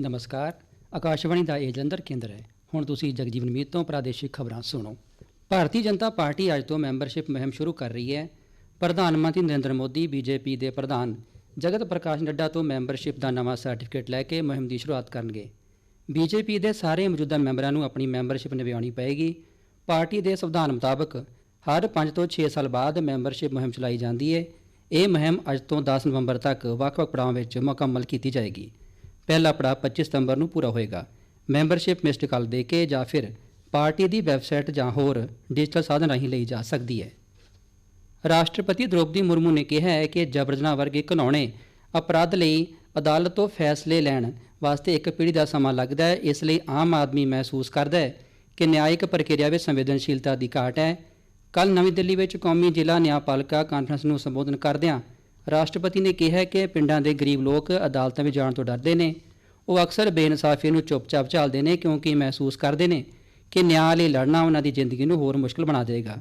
ਨਮਸਕਾਰ। ਆਕਾਸ਼ਵਾਣੀ ਦਾ ਇਹ ਜਲੰਧਰ ਕੇਂਦਰ ਹੈ। ਹੁਣ ਤੁਸੀਂ ਜਗਜੀਵਨ ਮੀਤ ਤੋਂ ਪ੍ਰਾਦੇਸ਼ਿਕ ਖਬਰਾਂ ਸੁਣੋ। ਭਾਰਤੀ ਜਨਤਾ ਪਾਰਟੀ ਅੱਜ ਤੋਂ ਮੈਂਬਰਸ਼ਿਪ ਮੁਹਿੰਮ ਸ਼ੁਰੂ ਕਰ ਰਹੀ ਹੈ। ਪ੍ਰਧਾਨ ਮੰਤਰੀ ਨਰਿੰਦਰ ਮੋਦੀ, ਬੀਜੇਪੀ ਦੇ ਪ੍ਰਧਾਨ ਜਗਤ ਪ੍ਰਕਾਸ਼ ਨੱਡਾ ਤੋਂ ਮੈਂਬਰਸ਼ਿਪ ਦਾ ਨਵਾਂ ਸਰਟੀਫਿਕੇਟ ਲੈ ਕੇ ਮੁਹਿੰਮ ਦੀ ਸ਼ੁਰੂਆਤ ਕਰਨਗੇ। ਬੀਜੇਪੀ ਦੇ ਸਾਰੇ ਮੌਜੂਦਾ ਮੈਂਬਰਾਂ ਨੂੰ ਆਪਣੀ ਮੈਂਬਰਸ਼ਿਪ ਨਿਭਾਉਣੀ ਪਏਗੀ। ਪਾਰਟੀ ਦੇ ਸੰਵਿਧਾਨ ਮੁਤਾਬਕ ਹਰ 5 ਤੋਂ 6 ਸਾਲ ਬਾਅਦ ਮੈਂਬਰਸ਼ਿਪ ਮੁਹਿੰਮ ਚਲਾਈ ਜਾਂਦੀ ਹੈ। ਇਹ ਮੁਹਿੰਮ ਅੱਜ ਤੋਂ 10 ਨਵੰਬਰ ਤੱਕ ਵੱਖ-ਵੱਖ ਪੜਾਵਾਂ ਵਿੱਚ ਮੁਕੰਮਲ ਕੀਤੀ ਜਾਏਗੀ। ਪਹਿਲਾ ਪੜਾਅ 25 ਸਤੰਬਰ ਨੂੰ ਪੂਰਾ ਹੋਏਗਾ। ਮੈਂਬਰਸ਼ਿਪ ਮਿਸਡ ਕਾਲ ਦੇ ਕੇ ਜਾਂ ਫਿਰ ਪਾਰਟੀ ਦੀ ਵੈਬਸਾਈਟ ਜਾਂ ਹੋਰ ਡਿਜੀਟਲ ਸਾਧਨ ਰਾਹੀਂ ਲਈ ਜਾ ਸਕਦੀ ਹੈ। ਰਾਸ਼ਟਰਪਤੀ ਦ੍ਰੋਪਦੀ ਮੁਰਮੂ ਨੇ ਕਿਹਾ ਹੈ ਕਿ ਜਬਰਜਨਾ ਵਰਗੇ ਘਿਨੌਣੇ ਅਪਰਾਧ ਲਈ ਅਦਾਲਤ ਤੋਂ ਫੈਸਲੇ ਲੈਣ ਵਾਸਤੇ ਇੱਕ ਪੀੜ੍ਹੀ ਦਾ ਸਮਾਂ ਲੱਗਦਾ ਹੈ। ਇਸ ਲਈ ਆਮ ਆਦਮੀ ਮਹਿਸੂਸ ਕਰਦਾ ਹੈ ਕਿ ਨਿਆਇਕ ਪ੍ਰਕਿਰਿਆ ਵਿੱਚ ਸੰਵੇਦਨਸ਼ੀਲਤਾ ਦੀ ਘਾਟ ਹੈ। ਕੱਲ ਨਵੀਂ ਦਿੱਲੀ ਵਿੱਚ ਕੌਮੀ ਜ਼ਿਲ੍ਹਾ ਨਿਆਂਪਾਲਿਕਾ ਕਾਨਫਰੰਸ ਨੂੰ ਸੰਬੋਧਨ ਕਰਦਿਆਂ ਰਾਸ਼ਟਰਪਤੀ ਨੇ ਕਿਹਾ ਕਿ ਪਿੰਡਾਂ ਦੇ ਗਰੀਬ ਲੋਕ ਅਦਾਲਤਾਂ ਵਿੱਚ ਜਾਣ ਤੋਂ ਡਰਦੇ ਨੇ। ਉਹ ਅਕਸਰ ਬੇਇਨਸਾਫੀ ਨੂੰ ਚੁੱਪਚਾਪ ਝੱਲਦੇ ਨੇ ਕਿਉਂਕਿ ਮਹਿਸੂਸ ਕਰਦੇ ਨੇ ਕਿ ਨਿਆਂ ਲਈ ਲੜਨਾ ਉਹਨਾਂ ਦੀ ਜ਼ਿੰਦਗੀ ਨੂੰ ਹੋਰ ਮੁਸ਼ਕਲ ਬਣਾ ਦੇਵੇਗਾ।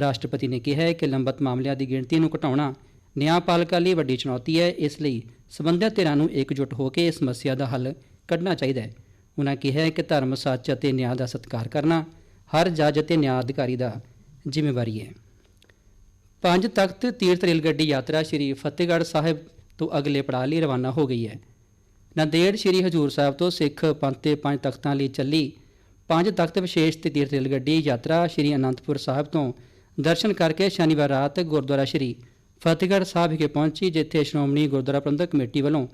ਰਾਸ਼ਟਰਪਤੀ ਨੇ ਕਿਹਾ ਕਿ ਲੰਬਤ ਮਾਮਲਿਆਂ ਦੀ ਗਿਣਤੀ ਨੂੰ ਘਟਾਉਣਾ ਨਿਆਂਪਾਲਿਕਾ ਲਈ ਵੱਡੀ ਚੁਣੌਤੀ ਹੈ। ਇਸ ਲਈ ਸਬੰਧਤ ਧਿਰਾਂ ਨੂੰ ਇਕਜੁੱਟ ਹੋ ਕੇ ਇਸ ਸਮੱਸਿਆ ਦਾ ਹੱਲ ਕੱਢਣਾ ਚਾਹੀਦਾ ਹੈ। ਉਹਨਾਂ ਕਿਹਾ ਕਿ ਧਰਮ, ਸੱਚ ਅਤੇ ਨਿਆਂ ਦਾ ਸਤਿਕਾਰ ਕਰਨਾ ਹਰ ਜੱਜ ਅਤੇ ਨਿਆਂ ਅਧਿਕਾਰੀ ਦਾ ਜ਼ਿੰਮੇਵਾਰੀ ਹੈ। ਪੰਜ ਤਖਤ ਤੀਰਥ ਰੇਲ ਗੱਡੀ ਯਾਤਰਾ ਸ੍ਰੀ ਫਤਿਹਗੜ੍ਹ ਸਾਹਿਬ ਤੋਂ ਅਗਲੇ ਪੜਾਅ ਲਈ ਰਵਾਨਾ ਹੋ ਗਈ ਹੈ। ਨੰਦੇੜ ਸ੍ਰੀ ਹਜੂਰ ਸਾਹਿਬ ਤੋਂ ਸਿੱਖ ਪੰਥ ਦੇ ਪੰਜ ਤਖਤਾਂ ਲਈ ਚੱਲੀ ਪੰਜ ਤਖਤ ਵਿਸ਼ੇਸ਼ ਤੇ ਤੀਰਥ ਰੇਲ ਗੱਡੀ ਯਾਤਰਾ ਸ੍ਰੀ ਅਨੰਦਪੁਰ ਸਾਹਿਬ ਤੋਂ ਦਰਸ਼ਨ ਕਰਕੇ ਸ਼ਨੀਵਾਰ ਰਾਤ ਗੁਰਦੁਆਰਾ ਸ੍ਰੀ ਫਤਿਹਗੜ੍ਹ ਸਾਹਿਬ ਵਿਖੇ ਪਹੁੰਚੀ, ਜਿੱਥੇ ਸ਼੍ਰੋਮਣੀ ਗੁਰਦੁਆਰਾ ਪ੍ਰਬੰਧਕ ਕਮੇਟੀ ਵੱਲੋਂ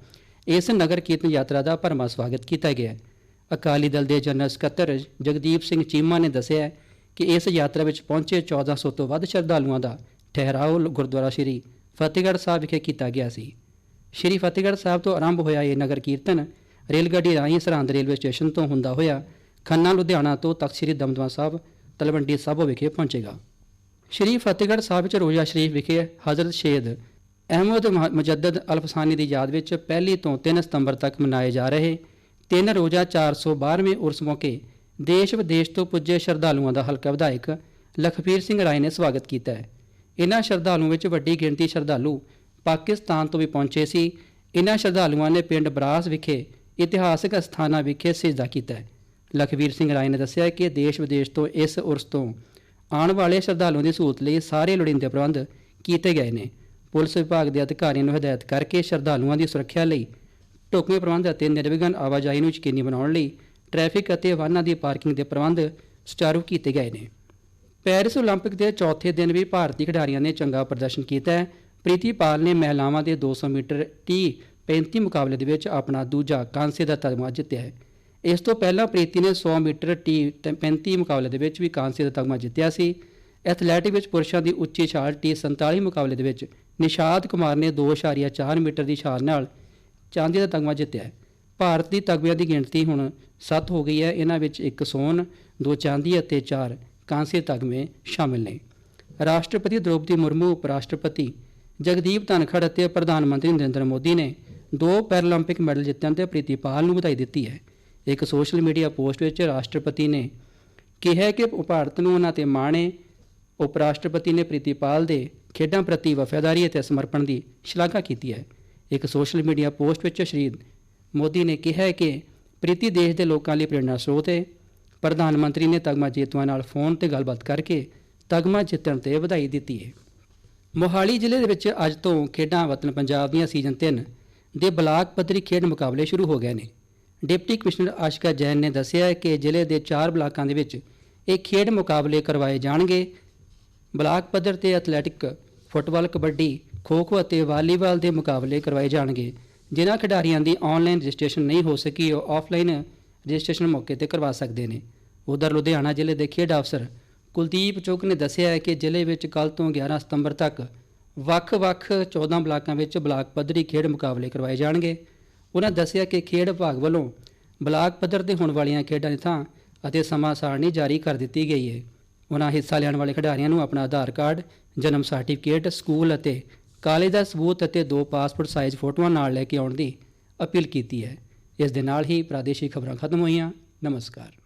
ਇਸ ਨਗਰ ਕੀਰਤਨ ਯਾਤਰਾ ਦਾ ਭਰਮਾ ਸਵਾਗਤ ਕੀਤਾ ਗਿਆ ਅਕਾਲੀ ਦਲ ਦੇ ਜਨਰਲ ਸਕੱਤਰ ਜਗਦੀਪ ਸਿੰਘ ਚੀਮਾ ਨੇ ਦੱਸਿਆ ਕਿ ਇਸ ਯਾਤਰਾ ਵਿੱਚ ਪਹੁੰਚੇ 1400 ਤੋਂ ਵੱਧ ਸ਼ਰਧਾਲੂਆਂ ਦਾ ਠਹਿਰਾਓ ਗੁਰਦੁਆਰਾ ਸ੍ਰੀ ਫਤਿਹਗੜ੍ਹ ਸਾਹਿਬ ਵਿਖੇ ਕੀਤਾ ਗਿਆ ਸੀ। ਸ਼੍ਰੀ ਫਤਿਹਗੜ੍ਹ ਸਾਹਿਬ ਤੋਂ ਆਰੰਭ ਹੋਇਆ ਇਹ ਨਗਰ ਕੀਰਤਨ ਰੇਲ ਗੱਡੀ ਰਾਹੀਂ ਸਰਹੰਦ ਰੇਲਵੇ ਸਟੇਸ਼ਨ ਤੋਂ ਹੁੰਦਾ ਹੋਇਆ ਖੰਨਾ, ਲੁਧਿਆਣਾ ਤੋਂ ਤਖਤ ਸ੍ਰੀ ਦਮਦਮਾ ਸਾਹਿਬ, ਤਲਵੰਡੀ ਸਾਬੋ ਵਿਖੇ ਪਹੁੰਚੇਗਾ। ਸ਼੍ਰੀ ਫਤਿਹਗੜ੍ਹ ਸਾਹਿਬ 'ਚ ਰੋਜ਼ਾ ਸ਼ਰੀਫ ਵਿਖੇ ਹਜ਼ਰਤ ਸ਼ੇਦ ਅਹਿਮਦ ਮ- ਮੁਜੱਦਦ ਅਲਫਸਾਨੀ ਦੀ ਯਾਦ ਵਿੱਚ ਪਹਿਲੀ ਤੋਂ 3 ਸਤੰਬਰ ਤੱਕ ਮਨਾਏ ਜਾ ਰਹੇ ਤਿੰਨ ਰੋਜ਼ਾ 412ਵੇਂ ਉਰਸ ਮੌਕੇ ਦੇਸ਼ ਵਿਦੇਸ਼ ਤੋਂ ਪੁੱਜੇ ਸ਼ਰਧਾਲੂਆਂ ਦਾ ਹਲਕਾ ਵਿਧਾਇਕ ਲਖਪੀਰ ਸਿੰਘ ਰਾਏ ਨੇ ਸਵਾਗਤ ਕੀਤਾ ਹੈ। ਇਨ੍ਹਾਂ ਸ਼ਰਧਾਲੂਆਂ ਵਿੱਚ ਵੱਡੀ ਗਿਣਤੀ ਸ਼ਰਧਾਲੂ ਪਾਕਿਸਤਾਨ ਤੋਂ ਵੀ ਪਹੁੰਚੇ ਸੀ। ਇਨ੍ਹਾਂ ਸ਼ਰਧਾਲੂਆਂ ਨੇ ਪਿੰਡ ਬਰਾਸ ਵਿਖੇ ਇਤਿਹਾਸਕ ਸਥਾਨਾਂ ਵਿਖੇ ਸਜਦਾ ਕੀਤਾ ਹੈ। ਲਖਵੀਰ ਸਿੰਘ ਰਾਏ ਨੇ ਦੱਸਿਆ ਕਿ ਦੇਸ਼ ਵਿਦੇਸ਼ ਤੋਂ ਇਸ ਉਰਸ ਤੋਂ ਆਉਣ ਵਾਲੇ ਸ਼ਰਧਾਲੂਆਂ ਦੀ ਸਹੂਲਤ ਲਈ ਸਾਰੇ ਲੋੜੀਂਦੇ ਪ੍ਰਬੰਧ ਕੀਤੇ ਗਏ ਨੇ। ਪੁਲਿਸ ਵਿਭਾਗ ਦੇ ਅਧਿਕਾਰੀਆਂ ਨੂੰ ਹਦਾਇਤ ਕਰਕੇ ਸ਼ਰਧਾਲੂਆਂ ਦੀ ਸੁਰੱਖਿਆ ਲਈ ਢੁਕਵੇਂ ਪ੍ਰਬੰਧ ਅਤੇ ਨਿਰਵਿਘਨ ਆਵਾਜਾਈ ਨੂੰ ਯਕੀਨੀ ਬਣਾਉਣ ਲਈ ਟ੍ਰੈਫਿਕ ਅਤੇ ਵਾਹਨਾਂ ਦੀ ਪਾਰਕਿੰਗ ਦੇ ਪ੍ਰਬੰਧ ਸੁਚਾਰੂ ਕੀਤੇ ਗਏ ਨੇ। ਪੈਰਿਸ 올림픽 ਦੇ ਚੌਥੇ ਦਿਨ ਵੀ ਭਾਰਤੀ ਖਿਡਾਰੀਆਂ ਨੇ ਚੰਗਾ ਪ੍ਰਦਰਸ਼ਨ ਕੀਤਾ ਹੈ ਪ੍ਰੀਤੀ ਪਾਲ ਨੇ ਮਹਿਲਾਵਾਂ ਦੇ 200 ਮੀਟਰ ਟੀ 35 ਮੁਕਾਬਲੇ ਦੇ ਵਿੱਚ ਆਪਣਾ ਦੂਜਾ ਕਾਂਸੇ ਦਾ ਤਗਮਾ ਜਿੱਤਿਆ ਹੈ ਇਸ ਤੋਂ ਪਹਿਲਾਂ ਪ੍ਰੀਤੀ ਨੇ 100 ਮੀਟਰ ਟੀ 35 ਮੁਕਾਬਲੇ ਦੇ ਵਿੱਚ ਵੀ ਕਾਂਸੇ ਦਾ ਤਗਮਾ ਜਿੱਤਿਆ ਸੀ ਐਥਲੈਟਿਕ ਵਿੱਚ ਪੁਰਸ਼ਾਂ ਦੀ ਉੱਚੀ ਛਾਲ ਟੀ 47 ਮੁਕਾਬਲੇ ਦੇ ਵਿੱਚ ਨਿਸ਼ਾਦ ਕੁਮਾਰ ਨੇ 2.4 ਮੀਟਰ ਦੀ ਛਾਲ ਨਾਲ ਚਾਂਦੀ ਦਾ ਤਗਮਾ ਜਿੱਤਿਆ ਹੈ ਭਾਰਤ ਦੀ ਤਗਮਿਆਂ ਦੀ ਗਿਣਤੀ ਹੁਣ 7 ਹੋ ਗਈ ਹੈ ਇਹਨਾਂ ਵਿੱਚ ਇੱਕ ਸੋਨ ਦੋ ਚਾਂਦੀ ਅਤੇ ਚਾਰ ਕਾਂਸੇ ਤਗਮੇ ਸ਼ਾਮਿਲ ਨੇ। ਰਾਸ਼ਟਰਪਤੀ ਦ੍ਰੋਪਦੀ ਮੁਰਮੂ ਉਪ ਰਾਸ਼ਟਰਪਤੀ ਜਗਦੀਪ ਧਨਖੜ ਅਤੇ ਪ੍ਰਧਾਨ ਮੰਤਰੀ ਨਰਿੰਦਰ ਮੋਦੀ ਨੇ ਦੋ ਪੈਰਾਲੰਪਿਕ ਮੈਡਲ ਜਿੱਤਣ ਤੇ ਪ੍ਰੀਤੀਪਾਲ ਨੂੰ ਵਧਾਈ ਦਿੱਤੀ ਹੈ। ਇੱਕ ਸੋਸ਼ਲ ਮੀਡੀਆ ਪੋਸਟ ਵਿੱਚ ਰਾਸ਼ਟਰਪਤੀ ਨੇ ਕਿਹਾ ਕਿ ਭਾਰਤ ਨੂੰ ਉਹਨਾਂ ਤੇ ਮਾਣ ਹੈ ਉਪ ਰਾਸ਼ਟਰਪਤੀ ਨੇ ਪ੍ਰੀਤੀਪਾਲ ਦੇ ਖੇਡਾਂ ਪ੍ਰਤੀ ਵਫਾਦਾਰੀ ਅਤੇ ਸਮਰਪਣ ਦੀ ਸ਼ਲਾਘਾ ਕੀਤੀ ਹੈ। ਇੱਕ ਸੋਸ਼ਲ ਮੀਡੀਆ ਪੋਸਟ ਵਿੱਚ ਸ਼੍ਰੀ ਮੋਦੀ ਨੇ ਕਿਹਾ ਕਿ ਪ੍ਰੀਤੀ ਦੇਸ਼ ਦੇ ਲੋਕਾਂ ਲਈ ਪ੍ਰੇਰਣਾ ਸਰੋਤ ਹੈ ਪ੍ਰਧਾਨ ਮੰਤਰੀ ਨੇ ਤਗਮਾ ਜੇਤੂਆਂ ਨਾਲ ਫੋਨ ਤੇ ਗੱਲਬਾਤ ਕਰਕੇ ਤਗਮਾ ਜਿੱਤਣ ਤੇ ਵਧਾਈ ਦਿੱਤੀ ਹੈ। ਮੋਹਾਲੀ ਜ਼ਿਲ੍ਹੇ ਦੇ ਵਿੱਚ ਅੱਜ ਤੋਂ ਖੇਡਾਂ ਵਤਨ ਪੰਜਾਬ ਦੀਆਂ ਸੀਜ਼ਨ 3 ਦੇ ਬਲਾਕ ਪੱਧਰੀ ਖੇਡ ਮੁਕਾਬਲੇ ਸ਼ੁਰੂ ਹੋ ਗਏ ਨੇ। ਡਿਪਟੀ ਕਮਿਸ਼ਨਰ ਆਸ਼ਕਾ ਜੈਨ ਨੇ ਦੱਸਿਆ ਹੈ ਕਿ ਜ਼ਿਲ੍ਹੇ ਦੇ 4 ਬਲਾਕਾਂ ਦੇ ਵਿੱਚ ਇਹ ਖੇਡ ਮੁਕਾਬਲੇ ਕਰਵਾਏ ਜਾਣਗੇ। ਬਲਾਕ ਪੱਧਰ ਤੇ ਐਥਲੈਟਿਕ, ਫੁੱਟਬਾਲ, ਕਬੱਡੀ, ਖੋ-ਖੋ ਅਤੇ ਵਾਲੀਬਾਲ ਦੇ ਮੁਕਾਬਲੇ ਕਰਵਾਏ ਜਾਣਗੇ। ਜਿਨ੍ਹਾਂ ਖਿਡਾਰੀਆਂ ਦੀ ਆਨਲਾਈਨ ਰਜਿਸਟ੍ਰੇਸ਼ਨ ਨਹੀਂ ਹੋ ਸਕੀ, ਉਹ ਆਫਲਾਈਨ ਰਜਿਸਟ੍ਰੇਸ਼ਨ ਮੌਕੇ ਤੇ ਕਰਵਾ ਸਕਦੇ ਨੇ। ਉਧਰ ਲੁਧਿਆਣਾ ਜ਼ਿਲ੍ਹੇ ਦੇ ਖੇਡ ਅਫਸਰ ਕੁਲਦੀਪ ਚੁੱਕ ਨੇ ਦੱਸਿਆ ਹੈ ਕਿ ਜ਼ਿਲ੍ਹੇ ਵਿੱਚ ਕੱਲ ਤੋਂ 11 ਸਤੰਬਰ ਤੱਕ ਵੱਖ-ਵੱਖ 14 ਬਲਾਕਾਂ ਵਿੱਚ ਬਲਾਕ ਪੱਧਰੀ ਖੇਡ ਮੁਕਾਬਲੇ ਕਰਵਾਏ ਜਾਣਗੇ। ਉਹਨਾਂ ਦੱਸਿਆ ਕਿ ਖੇਡ ਵਿਭਾਗ ਵੱਲੋਂ ਬਲਾਕ ਪੱਧਰ ਤੇ ਹੋਣ ਵਾਲੀਆਂ ਖੇਡਾਂ ਦੀ ਥਾਂ ਅਤੇ ਸਮਾਂ ਸਾਰਣੀ ਜਾਰੀ ਕਰ ਦਿੱਤੀ ਗਈ ਹੈ। ਉਹਨਾਂ ਹਿੱਸਾ ਲੈਣ ਵਾਲੇ ਖਿਡਾਰੀਆਂ ਨੂੰ ਆਪਣਾ ਆਧਾਰ ਕਾਰਡ, ਜਨਮ ਸਰਟੀਫਿਕੇਟ, ਸਕੂਲ ਅਤੇ ਕਾਲਜ ਦਾ ਸਬੂਤ ਅਤੇ ਦੋ ਪਾਸਪੋਰਟ ਸਾਈਜ਼ ਫੋਟੋਆਂ ਨਾਲ ਲੈ ਕੇ ਆਉਣ ਦੀ ਅਪੀਲ ਕੀਤੀ ਹੈ। ਇਸ ਦੇ ਨਾਲ ਹੀ ਪ੍ਰਾਦੇਸ਼ਿਕ ਖਬਰਾਂ ਖਤਮ ਹੋਈਆਂ। ਨਮਸਕਾਰ।